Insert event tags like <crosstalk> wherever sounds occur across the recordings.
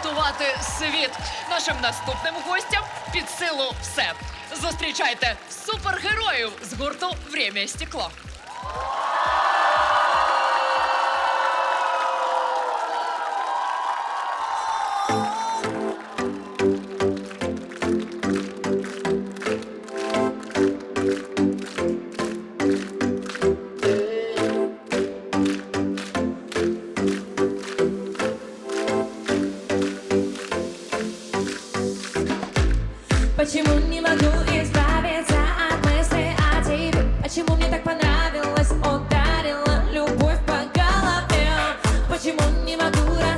врятувати світ. Нашим наступним гостям під силу все. Зустрічайте супергероїв з гурту «Время стекло. immatura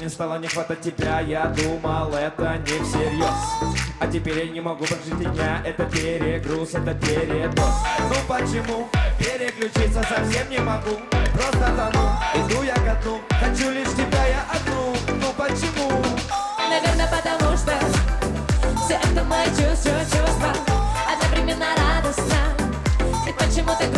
мне стало не хватать тебя? Я думал, это не всерьез. А теперь я не могу прожить дня. Это перегруз, это передоз. Ну почему? Переключиться? Совсем не могу. Просто тону, иду я ко дну. Хочу лишь тебя я одну. Ну почему? Наверное, потому что Все это мои чувства, чувства Одновременно радостно. И почему-то грусть,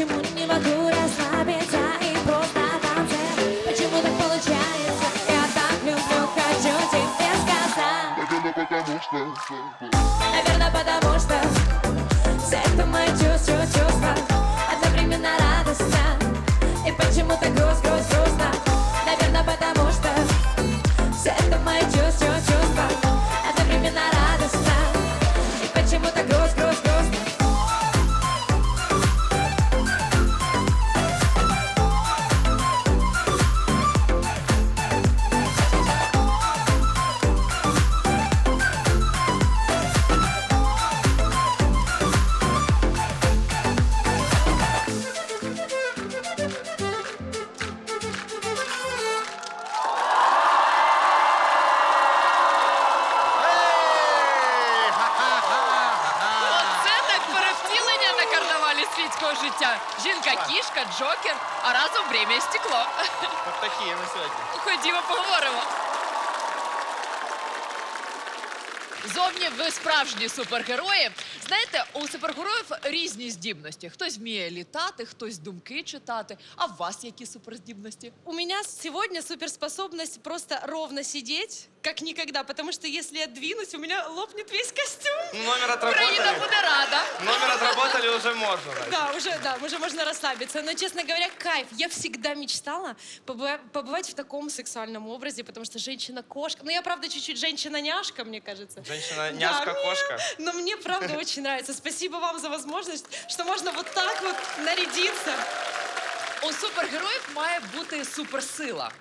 Почему не світського життя. Жінка кішка, джокер, а разом «Время і стекло. Вот такие мы сегодня. Ходімо, поговоримо. Зовні ви справжні супергерої. Знаєте, у супергероїв різні здібності. Хтось вміє літати, хтось думки читати. А в вас які суперздібності? У меня сегодня суперспособность просто ровно сидеть, как никогда, потому что если я двинусь, у меня лопнет весь костюм. Номер Україна отработали. буде рада. Номер отработали уже можно. Настя. Да, уже, да, уже можно расслабиться. Но, честно говоря, кайф. Я всегда мечтала побыва- побывать в таком сексуальном образе, потому что женщина-кошка. Ну, я, правда, чуть-чуть женщина-няшка, мне кажется. Женщина Да, няшка-кошка. Но мне, правда, очень нравится. Спасибо вам за возможность, что можно вот так вот нарядиться. У супергероїв має бути суперсила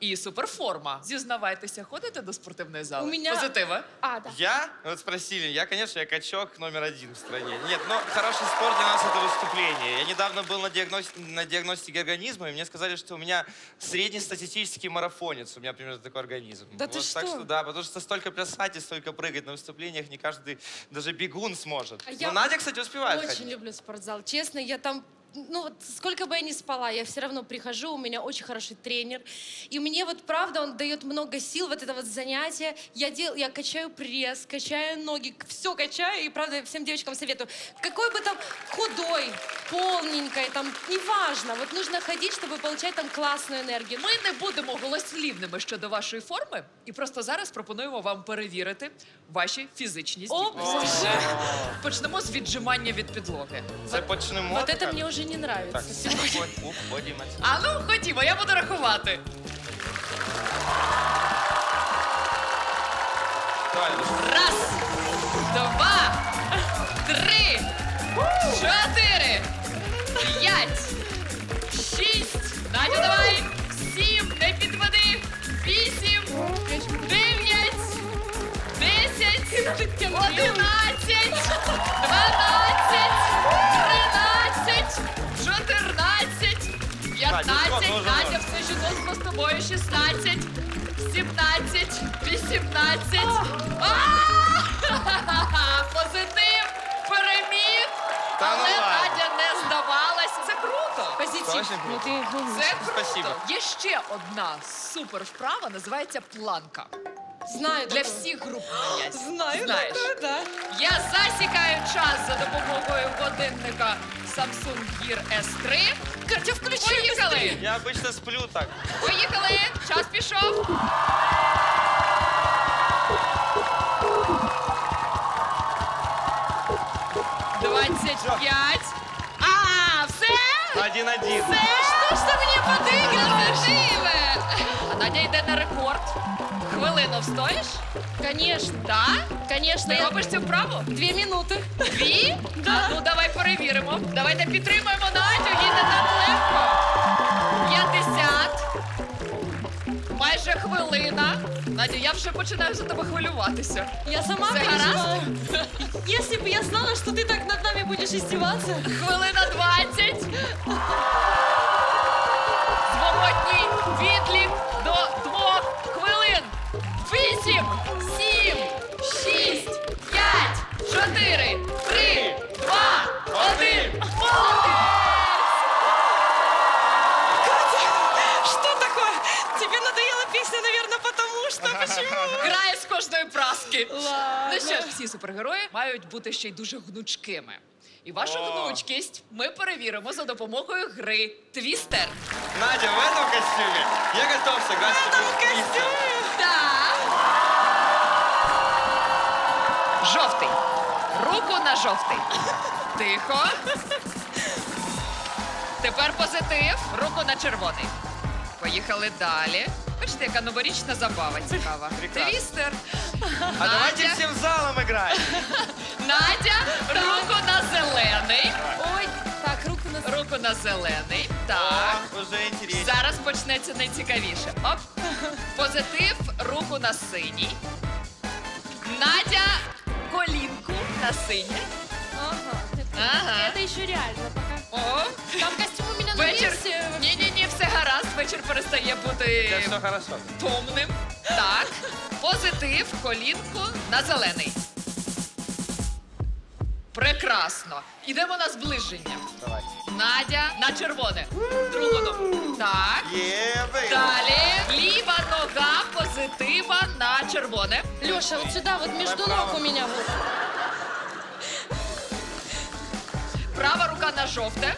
і суперформа. Зізнавайтеся, ходите до спортивної зали? У меня- Позитива. А, да. Я? Вот спросили. Я, конечно, я качок номер один в стране. Нет, но хороший спорт для нас это выступление. Я недавно был на, диагноз- на диагностике организма, и мне сказали, что у меня среднестатистический марафонец. У меня примерно такой организм. Да ты вот, Так что? что да, потому что столько плясать и столько прыгать на выступлениях не каждый даже бегун сможет. А я Но Надя, кстати, успевает Очень ходить. люблю спортзал. Честно, я там ну вот сколько бы я ни спала, я все равно прихожу, у меня очень хороший тренер, и мне вот правда он дает много сил, вот это вот занятие, я дел, я качаю пресс, качаю ноги, все качаю, и правда всем девочкам советую, какой бы там худой, полненькой, там, неважно, вот нужно ходить, чтобы получать там классную энергию. Ми не будемо голослівними щодо вашої форми, і просто зараз пропонуємо вам перевірити ваші фізичні О, здібності. боже, Почнемо з віджимання від підлоги. Це почнемо. вот это так? мне уже не Так, нравится. уходимо. А ну, ходімо, я буду рахувати. Давай. Раз, два, три, чотири, п'ять, шість. Надю, давай. Сім, не підведи. Вісім, дев'ять, десять, одинадцять, 15, Катя, все ще тут з тобою, 16, 17, 18. Позитив, переміг, але ладно. Надя не здавалась. Це круто. Позитив. Ну, Це круто. Є ще одна супер вправа, називається планка. Знаю Для всіх груп. <gasps> Знаю, Знаєш. Я засікаю час за допомогою годинника Samsung Gear S3. Я обычно сплю так. Поїхали! Час пішов. Двадцять п'ять. А, все? Один-один. Це що ж ти мені подиграве? А Надя йде на рекорд. Хвилину встоїш? Конечно, Так? конечно. Ти робиш цю вправу? Две минуты. Дві? А, ну давай перевіримо. Давайте підтримаємо Надю, їй не так легко. 50. Майже хвилина. Надю, я вже починаю за тебе хвилюватися. Я сама Все переживаю. Если бы я знала, что ты так над нами будешь издеваться. Хвилина 20. Зворотній бути ще й дуже гнучкими. І вашу О. гнучкість ми перевіримо за допомогою гри Твістер. Надя, в этом костюме я готов сыграть с тобой в твистер. Так. Жовтий. Руку на жовтий. Тихо. Тепер позитив. Руку на червоний. Поїхали далі. Бачите, яка новорічна забава цікава. Прекрасно. Твістер. А давайте Надя. всем залом играть. <laughs> Надя, руку на зелений. Ой, так, руку на... Руку на зелений. Так. О, уже интереснее. Зараз почнеться найцікавіше. Оп. Позитив, руку на синій. Надя, колінку на синє. Ага. Это, Ага. это еще реально пока. О, Там костюм перестає бути Да, все хорошо. томним. Так. Позитив, колінку на зелений. Прекрасно. Ідемо на зближення. Давай. Надя на червоне. Другу ногу. Так. Yeah, baby. Далі ліва нога позитива на червоне. Леша, вот сюда, вот между ног у меня вот. Права рука на жовте.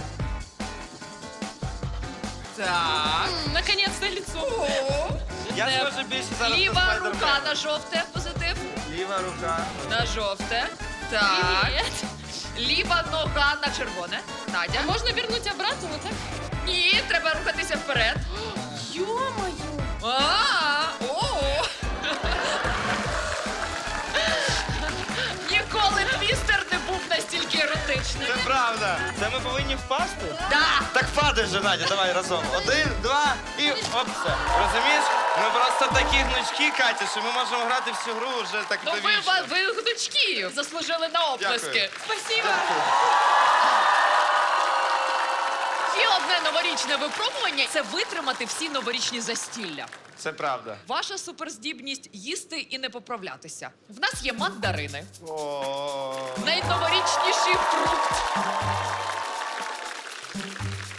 Так. Наконец-то лицо. Я Е, тоже більше зараз Ліва рука на жовте. Позитив. Ліва рука. На жовте. Так. Ліва нога на червоне. Надя. А можно вернуть обратно так? Ні, треба рухатися вперед. Це ми повинні впасти? Да. Так падай же, Надя, давай разом. Один, два і оп, все. Розумієш? Ми просто такі гнучки, Катя, що ми можемо грати всю гру вже так Ну ви, довічно. ви гнучки заслужили на оплески. Спасибо. І одне новорічне випробування це витримати всі новорічні застілля. Це правда. Ваша суперздібність їсти і не поправлятися. В нас є мандарини, О, найноворічніший фрукт.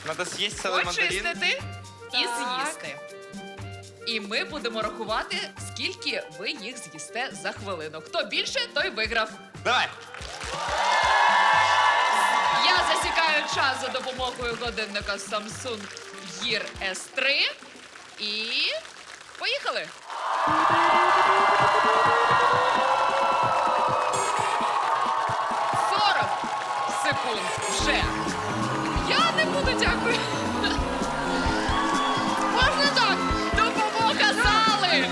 Надо съесть целый мандарин. Очистити і Так. з'їсти. І ми будемо рахувати, скільки ви їх з'їсте за хвилину. Хто більше, той виграв. Давай. Я засікаю час за допомогою годинника Samsung Gear S3. І поїхали! Буду, дякую. Можна так? Допомога зали!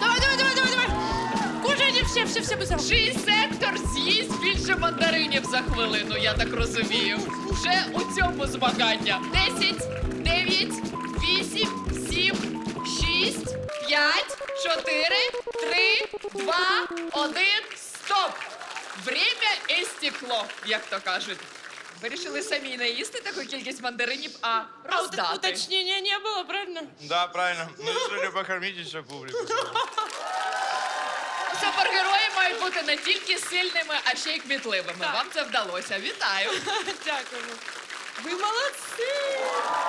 Давай, давай, давай, давай, давай. Кушайте все, все, все быстро. Чий сектор з'їсть більше мандаринів за хвилину, я так розумію. Вже у цьому змагання. 10, 9, 8, 7, 6, 5, 4, 3, 2, 1, стоп! Время істекло, як то кажуть. Вирішили самі не їсти таку кількість мандаринів, а А роздати. уточнения не было, правильно? Да, правильно. Ну, решили покормить еще публику. Супергерої мають бути не тільки сильними, а ще й кмітливими. Вам це вдалося. Вітаю! Дякую. Ви молодці!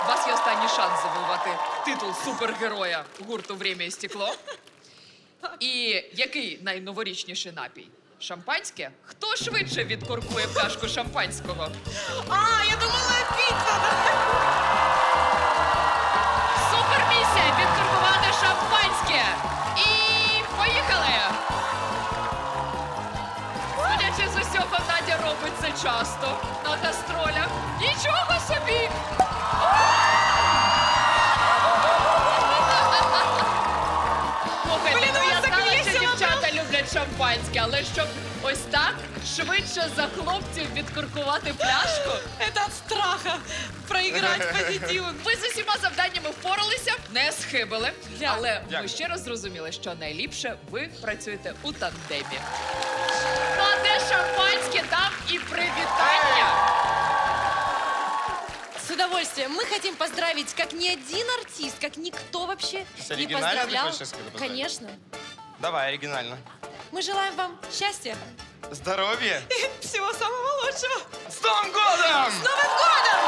У вас є останній шанс завоювати титул супергероя гурту «Время і стекло». І який найноворічніший напій? Шампанське? Хто швидше відкоркує пляшку шампанського? А, я думала, піца. Супермісія відкоркувати шампанське! І поїхали! Судячи з усього, Надя робить це часто шампанське, але щоб ось так швидше за хлопців відкоркувати пляшку. Это от страха проиграть позитив. Ви з усіма завданнями впоралися, не схибили. Дякую. Але ми Дякую. ще раз зрозуміли, що найліпше ви працюєте у тандемі. Ну а де шампанське, там і привітання. С удовольствием. Мы хотим поздравить как ни один артист, как никто вообще С не оригинально ты поздравлял. хочешь сказать, поздравить? Конечно. Давай, оригинально. Мы желаем вам счастья Здоровья. <laughs> и всего самого лучшего. С Новым годом! С Новым годом! С Новым